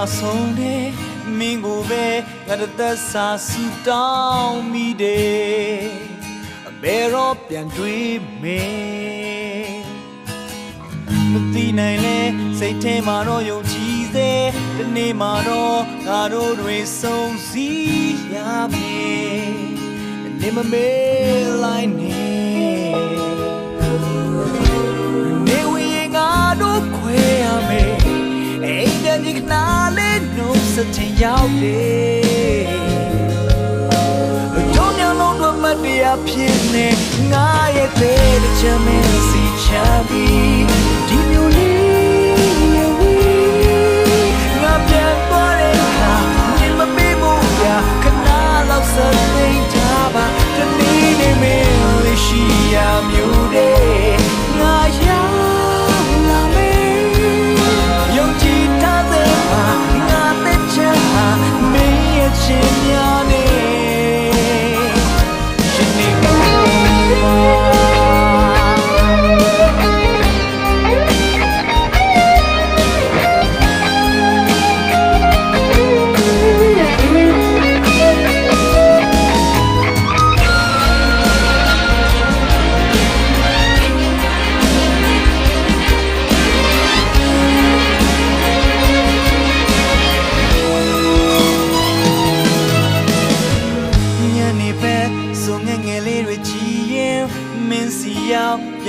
ယ်လေးမဆုံးတဲ့မင်းကိုပဲငါတစ်သက်စာဆူတောင်းမိတယ်အဘယ်တော့ပြန်တွေ့မေမသိနိုင်လဲစိတ်ထဲမှာတော့ယုံကြည်စေဒီနေ့မှာတော့ငါတို့တွေစုံစည်းရမယ်နေမမေးလိုက်နေနေ ရောက်တယ်တို့ညလုံးတို့မတရားဖြစ်နေငါရဲ့သေးတဲ့ချမ်းမင်းစီချမ်းပြီး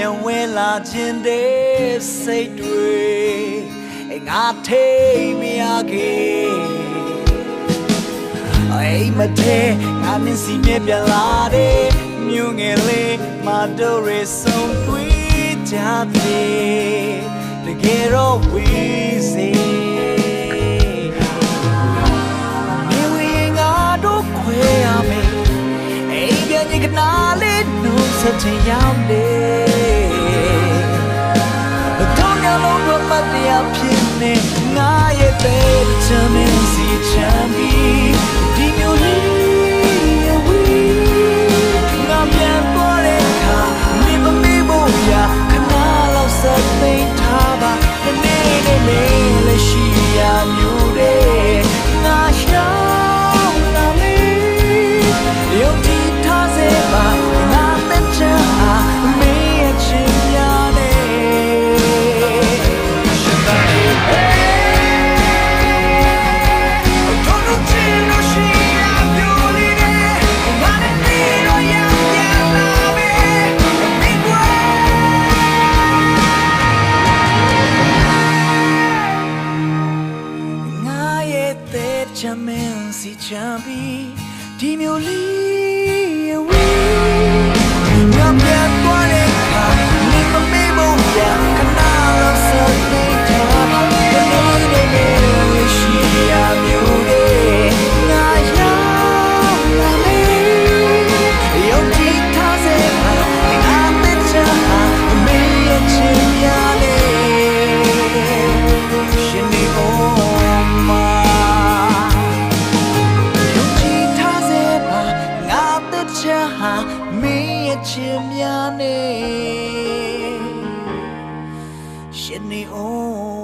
ပြန်ဝဲလာခြင်းတဲ့စိတ်တွေအငါထိတ်မရခဲ့အိမ်မထဲငါမင်းစီမြပြန်လာတဲ့မြို့ငယ်လေးမတော်ရဆုံးတွေ့ကြတယ်တကယ်တော့ဝေးစေနေဝေငါတို့ခွဲရမယ်အိမ်ပြန်ကြီးကနာလေး နှုတ်ဆက်ချင်ရောက်တယ်တို့ညလုံးတို့မတရားဖြစ်နေငါရဲ့တဲ့ချမ်းမင်းစီချမ်းပြီး ချမ်းပြီးဒီမျိုးလေးရဲ့ဝေးငါပြန်သွားတဲ့အခါနေမမေ့ဖို့ရခဏလော မင်းရဲ့ချင်များနေရှင်နေ on